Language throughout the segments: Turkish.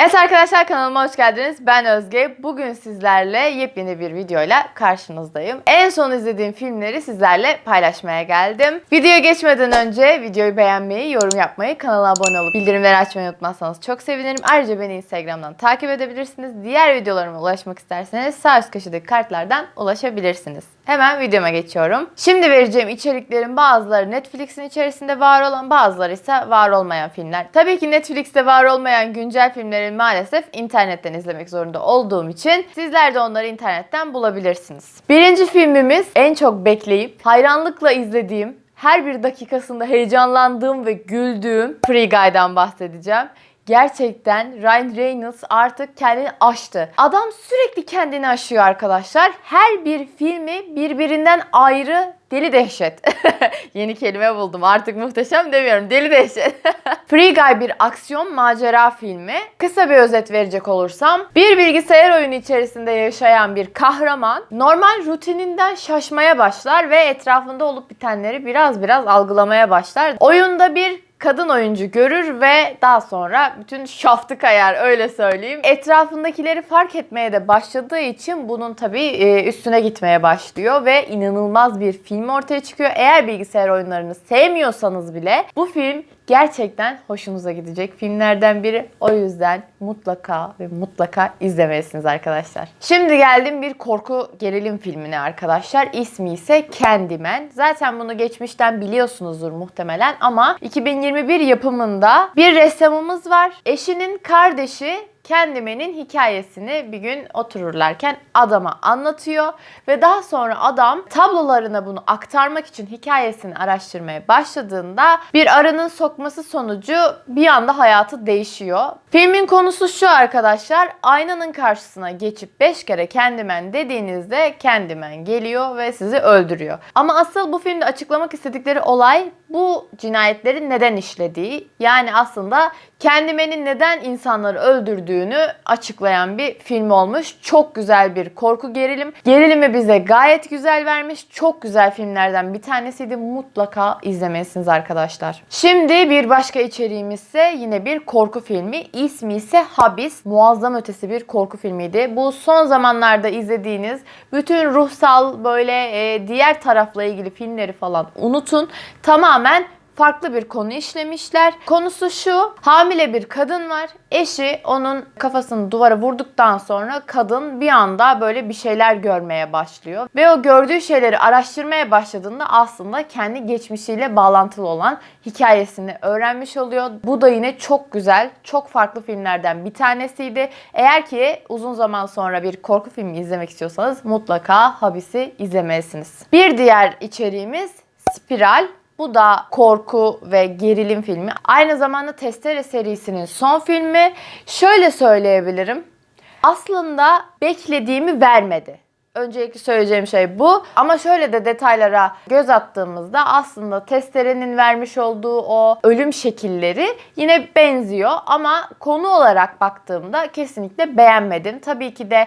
Evet arkadaşlar kanalıma hoş geldiniz. Ben Özge. Bugün sizlerle yepyeni bir videoyla karşınızdayım. En son izlediğim filmleri sizlerle paylaşmaya geldim. Videoya geçmeden önce videoyu beğenmeyi, yorum yapmayı, kanala abone olup bildirimleri açmayı unutmazsanız çok sevinirim. Ayrıca beni Instagram'dan takip edebilirsiniz. Diğer videolarıma ulaşmak isterseniz sağ üst köşedeki kartlardan ulaşabilirsiniz. Hemen videoma geçiyorum. Şimdi vereceğim içeriklerin bazıları Netflix'in içerisinde var olan, bazıları ise var olmayan filmler. Tabii ki Netflix'te var olmayan güncel filmleri maalesef internetten izlemek zorunda olduğum için sizler de onları internetten bulabilirsiniz. Birinci filmimiz en çok bekleyip hayranlıkla izlediğim her bir dakikasında heyecanlandığım ve güldüğüm Free Guy'dan bahsedeceğim. Gerçekten Ryan Reynolds artık kendini aştı. Adam sürekli kendini aşıyor arkadaşlar. Her bir filmi birbirinden ayrı deli dehşet. Yeni kelime buldum. Artık muhteşem demiyorum. Deli dehşet. Free Guy bir aksiyon macera filmi. Kısa bir özet verecek olursam, bir bilgisayar oyunu içerisinde yaşayan bir kahraman normal rutininden şaşmaya başlar ve etrafında olup bitenleri biraz biraz algılamaya başlar. Oyunda bir kadın oyuncu görür ve daha sonra bütün şaftı kayar öyle söyleyeyim. Etrafındakileri fark etmeye de başladığı için bunun tabii e, üstüne gitmeye başlıyor ve inanılmaz bir film ortaya çıkıyor. Eğer bilgisayar oyunlarını sevmiyorsanız bile bu film gerçekten hoşunuza gidecek filmlerden biri. O yüzden mutlaka ve mutlaka izlemelisiniz arkadaşlar. Şimdi geldim bir korku gerilim filmine arkadaşlar. İsmi ise Candyman. Zaten bunu geçmişten biliyorsunuzdur muhtemelen ama 2021 yapımında bir ressamımız var. Eşinin kardeşi Candyman'in hikayesini bir gün otururlarken adama anlatıyor ve daha sonra adam tablolarına bunu aktarmak için hikayesini araştırmaya başladığında bir arının sokması sonucu bir anda hayatı değişiyor. Filmin konusu şu arkadaşlar. Aynanın karşısına geçip 5 kere Candyman dediğinizde Candyman geliyor ve sizi öldürüyor. Ama asıl bu filmde açıklamak istedikleri olay bu cinayetleri neden işlediği. Yani aslında Candyman'in neden insanları öldürdüğünü açıklayan bir film olmuş. Çok güzel bir korku gerilim. Gerilimi bize gayet güzel vermiş. Çok güzel filmlerden bir tanesiydi. Mutlaka izlemelisiniz arkadaşlar. Şimdi bir başka içeriğimiz ise yine bir korku filmi. İsmi ise Habis. Muazzam ötesi bir korku filmiydi. Bu son zamanlarda izlediğiniz bütün ruhsal böyle e, diğer tarafla ilgili filmleri falan unutun. Tamamen farklı bir konu işlemişler. Konusu şu. Hamile bir kadın var. Eşi onun kafasını duvara vurduktan sonra kadın bir anda böyle bir şeyler görmeye başlıyor. Ve o gördüğü şeyleri araştırmaya başladığında aslında kendi geçmişiyle bağlantılı olan hikayesini öğrenmiş oluyor. Bu da yine çok güzel, çok farklı filmlerden bir tanesiydi. Eğer ki uzun zaman sonra bir korku filmi izlemek istiyorsanız mutlaka Habis'i izlemelisiniz. Bir diğer içeriğimiz Spiral. Bu da korku ve gerilim filmi. Aynı zamanda Testere serisinin son filmi. Şöyle söyleyebilirim. Aslında beklediğimi vermedi. Öncelikle söyleyeceğim şey bu. Ama şöyle de detaylara göz attığımızda aslında testerenin vermiş olduğu o ölüm şekilleri yine benziyor. Ama konu olarak baktığımda kesinlikle beğenmedim. Tabii ki de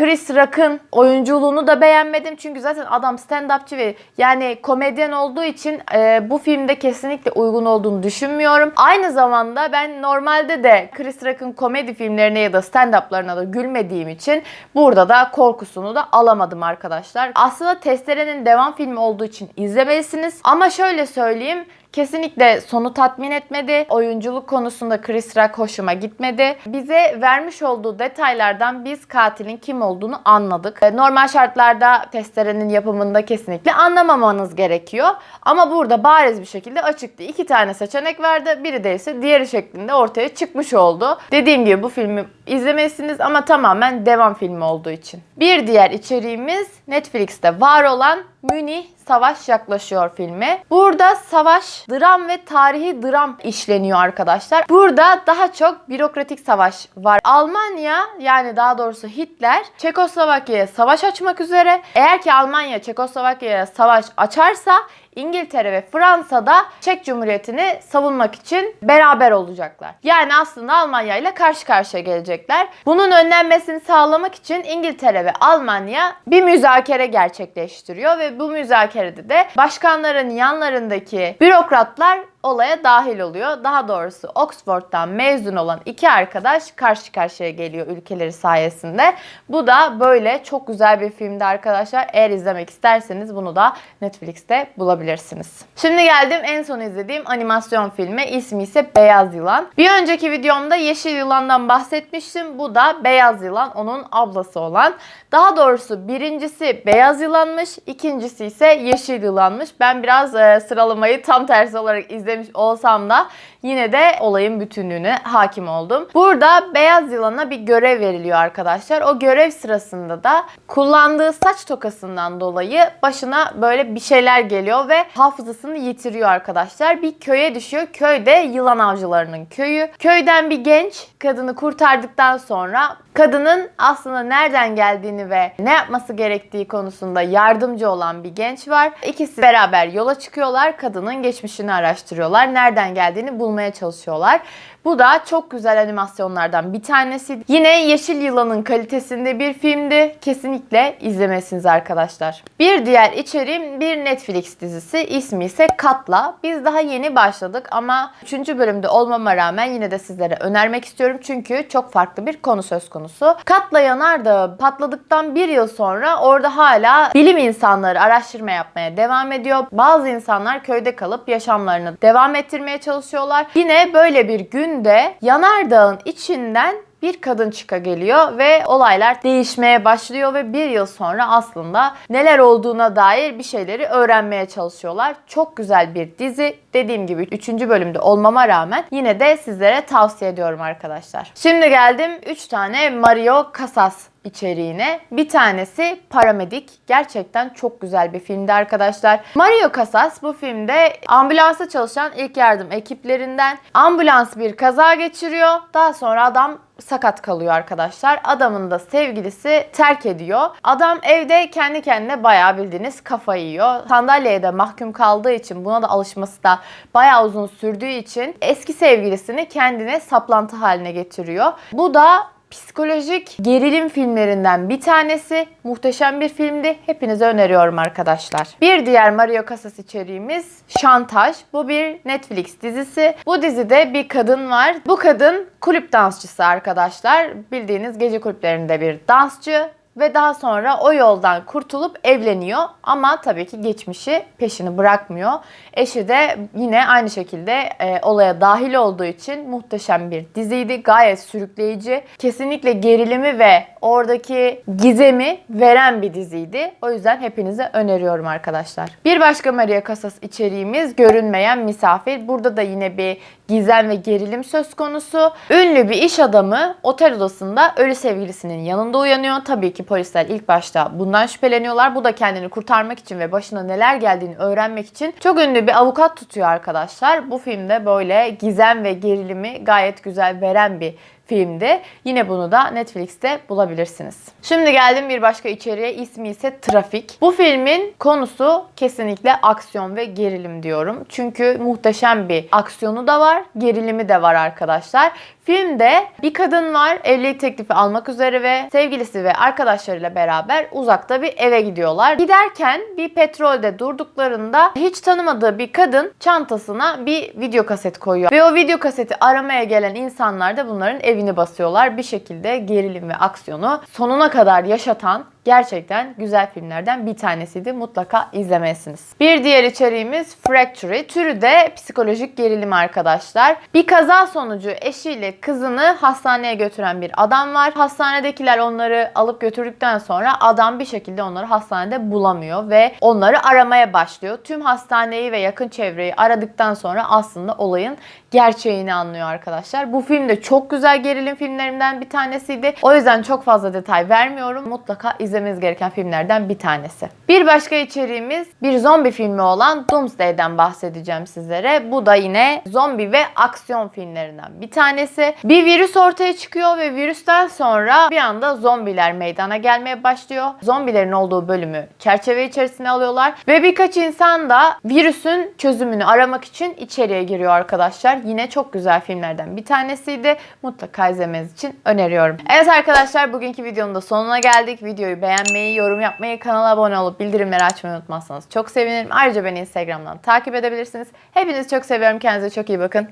Chris Rock'ın oyunculuğunu da beğenmedim. Çünkü zaten adam stand-upçı ve yani komedyen olduğu için e, bu filmde kesinlikle uygun olduğunu düşünmüyorum. Aynı zamanda ben normalde de Chris Rock'ın komedi filmlerine ya da stand-up'larına da gülmediğim için burada da korkusunu da alamadım arkadaşlar. Aslında Testere'nin devam filmi olduğu için izlemelisiniz. Ama şöyle söyleyeyim. Kesinlikle sonu tatmin etmedi. Oyunculuk konusunda Chris Rock hoşuma gitmedi. Bize vermiş olduğu detaylardan biz katilin kim olduğunu anladık. E, Normal şartlarda testerenin yapımında kesinlikle anlamamanız gerekiyor. Ama burada bariz bir şekilde açıktı. İki tane seçenek verdi. Biri de ise diğeri şeklinde ortaya çıkmış oldu. Dediğim gibi bu filmi izlemelisiniz ama tamamen devam filmi olduğu için. Bir diğer içeriğimiz Netflix'te var olan Münih Savaş Yaklaşıyor filmi. Burada savaş, dram ve tarihi dram işleniyor arkadaşlar. Burada daha çok bürokratik savaş var. Almanya yani daha doğrusu Hitler Çekoslovakya'ya savaş açmak üzere. Eğer ki Almanya Çekoslovakya'ya savaş açarsa İngiltere ve Fransa'da Çek Cumhuriyeti'ni savunmak için beraber olacaklar. Yani aslında Almanya ile karşı karşıya gelecekler. Bunun önlenmesini sağlamak için İngiltere ve Almanya bir müzakere gerçekleştiriyor ve bu müzakerede de başkanların yanlarındaki bürokratlar olaya dahil oluyor. Daha doğrusu Oxford'dan mezun olan iki arkadaş karşı karşıya geliyor ülkeleri sayesinde. Bu da böyle çok güzel bir filmdi arkadaşlar. Eğer izlemek isterseniz bunu da Netflix'te bulabilirsiniz. Şimdi geldim en son izlediğim animasyon filmi. İsmi ise Beyaz Yılan. Bir önceki videomda Yeşil Yılan'dan bahsetmiştim. Bu da Beyaz Yılan onun ablası olan. Daha doğrusu birincisi Beyaz Yılan'mış, ikincisi ise Yeşil Yılan'mış. Ben biraz e, sıralamayı tam tersi olarak izlemiş olsam da yine de olayın bütünlüğüne hakim oldum. Burada Beyaz Yılan'a bir görev veriliyor arkadaşlar. O görev sırasında da kullandığı saç tokasından dolayı başına böyle bir şeyler geliyor ve hafızasını yitiriyor arkadaşlar. Bir köye düşüyor. Köyde yılan avcılarının köyü. Köyden bir genç kadını kurtardıktan sonra kadının aslında nereden geldiğini ve ne yapması gerektiği konusunda yardımcı olan bir genç var. İkisi beraber yola çıkıyorlar. Kadının geçmişini araştırıyorlar. Nereden geldiğini bulmaya çalışıyorlar. Bu da çok güzel animasyonlardan bir tanesi. Yine Yeşil Yılan'ın kalitesinde bir filmdi. Kesinlikle izlemesiniz arkadaşlar. Bir diğer içeriğim bir Netflix dizisi. İsmi ise Katla. Biz daha yeni başladık ama 3. bölümde olmama rağmen yine de sizlere önermek istiyorum. Çünkü çok farklı bir konu söz konusu. Katla Yanardağ patladıktan bir yıl sonra orada hala bilim insanları araştırma yapmaya devam ediyor. Bazı insanlar köyde kalıp yaşamlarını devam ettirmeye çalışıyorlar. Yine böyle bir gün günde yanardağın içinden bir kadın çıka geliyor ve olaylar değişmeye başlıyor ve bir yıl sonra aslında neler olduğuna dair bir şeyleri öğrenmeye çalışıyorlar. Çok güzel bir dizi. Dediğim gibi 3. bölümde olmama rağmen yine de sizlere tavsiye ediyorum arkadaşlar. Şimdi geldim 3 tane Mario Casas içeriğine. Bir tanesi Paramedik. Gerçekten çok güzel bir filmdi arkadaşlar. Mario Casas bu filmde ambulansa çalışan ilk yardım ekiplerinden. Ambulans bir kaza geçiriyor. Daha sonra adam sakat kalıyor arkadaşlar. Adamın da sevgilisi terk ediyor. Adam evde kendi kendine bayağı bildiğiniz kafayı yiyor. Sandalyeye de mahkum kaldığı için buna da alışması da bayağı uzun sürdüğü için eski sevgilisini kendine saplantı haline getiriyor. Bu da psikolojik gerilim filmlerinden bir tanesi. Muhteşem bir filmdi. Hepinize öneriyorum arkadaşlar. Bir diğer Mario Casas içeriğimiz Şantaj. Bu bir Netflix dizisi. Bu dizide bir kadın var. Bu kadın kulüp dansçısı arkadaşlar. Bildiğiniz gece kulüplerinde bir dansçı ve daha sonra o yoldan kurtulup evleniyor. Ama tabii ki geçmişi peşini bırakmıyor. Eşi de yine aynı şekilde e, olaya dahil olduğu için muhteşem bir diziydi. Gayet sürükleyici. Kesinlikle gerilimi ve oradaki gizemi veren bir diziydi. O yüzden hepinize öneriyorum arkadaşlar. Bir başka Maria Casas içeriğimiz Görünmeyen Misafir. Burada da yine bir gizem ve gerilim söz konusu. Ünlü bir iş adamı otel odasında ölü sevgilisinin yanında uyanıyor. Tabii ki polisler ilk başta bundan şüpheleniyorlar. Bu da kendini kurtarmak için ve başına neler geldiğini öğrenmek için çok ünlü bir avukat tutuyor arkadaşlar. Bu filmde böyle gizem ve gerilimi gayet güzel veren bir filmdi. Yine bunu da Netflix'te bulabilirsiniz. Şimdi geldim bir başka içeriğe. İsmi ise Trafik. Bu filmin konusu kesinlikle aksiyon ve gerilim diyorum. Çünkü muhteşem bir aksiyonu da var, gerilimi de var arkadaşlar. Filmde bir kadın var evlilik teklifi almak üzere ve sevgilisi ve arkadaşlarıyla beraber uzakta bir eve gidiyorlar. Giderken bir petrolde durduklarında hiç tanımadığı bir kadın çantasına bir video kaset koyuyor. Ve o video kaseti aramaya gelen insanlar da bunların evini basıyorlar. Bir şekilde gerilim ve aksiyonu sonuna kadar yaşatan gerçekten güzel filmlerden bir tanesiydi. Mutlaka izlemelisiniz. Bir diğer içeriğimiz Fractury. Türü de psikolojik gerilim arkadaşlar. Bir kaza sonucu eşiyle kızını hastaneye götüren bir adam var. Hastanedekiler onları alıp götürdükten sonra adam bir şekilde onları hastanede bulamıyor ve onları aramaya başlıyor. Tüm hastaneyi ve yakın çevreyi aradıktan sonra aslında olayın gerçeğini anlıyor arkadaşlar. Bu film de çok güzel gerilim filmlerinden bir tanesiydi. O yüzden çok fazla detay vermiyorum. Mutlaka izlemeniz gereken filmlerden bir tanesi. Bir başka içeriğimiz bir zombi filmi olan Doomsday'den bahsedeceğim sizlere. Bu da yine zombi ve aksiyon filmlerinden bir tanesi. Bir virüs ortaya çıkıyor ve virüsten sonra bir anda zombiler meydana gelmeye başlıyor. Zombilerin olduğu bölümü çerçeve içerisine alıyorlar ve birkaç insan da virüsün çözümünü aramak için içeriye giriyor arkadaşlar. Yine çok güzel filmlerden bir tanesiydi. Mutlaka izlemeniz için öneriyorum. Evet arkadaşlar bugünkü videonun da sonuna geldik. Videoyu beğenmeyi, yorum yapmayı, kanala abone olup bildirimleri açmayı unutmazsanız çok sevinirim. Ayrıca beni Instagram'dan takip edebilirsiniz. Hepinizi çok seviyorum. Kendinize çok iyi bakın.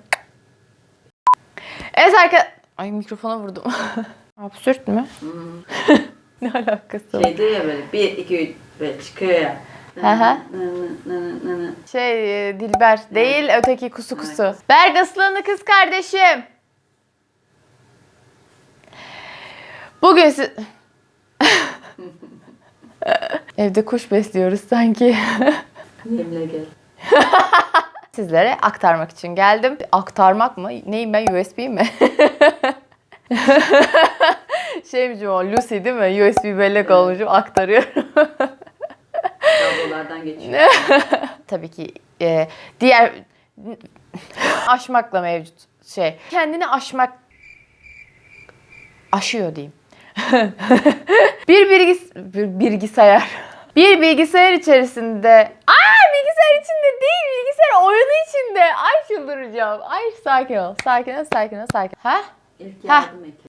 Evet arkadaşlar... Ay mikrofona vurdum. Absürt mü? ne alakası var? Şeyde ya böyle 1, 2, 3 böyle çıkıyor ya. Nı. Şey e, Dilber değil öteki kusu kusu. Aslan'ı kız kardeşim. Bugün siz... Evde kuş besliyoruz sanki. Yemle gel. Sizlere aktarmak için geldim. Aktarmak mı? Neyim ben USB mi? Şeymiş o Lucy değil mi? USB bellek olmuşum aktarıyorum. Kablolardan geçiyor. Tabii ki e, diğer aşmakla mevcut şey. Kendini aşmak aşıyor diyeyim. bir bilgis bir bilgisayar. Bir bilgisayar içerisinde Aa bilgisayar içinde değil bilgisayar oyunu içinde. Ay çıldıracağım. Ay sakin ol. Sakin ol sakin ol sakin. Ha? İlk Ha. yardım ekibı.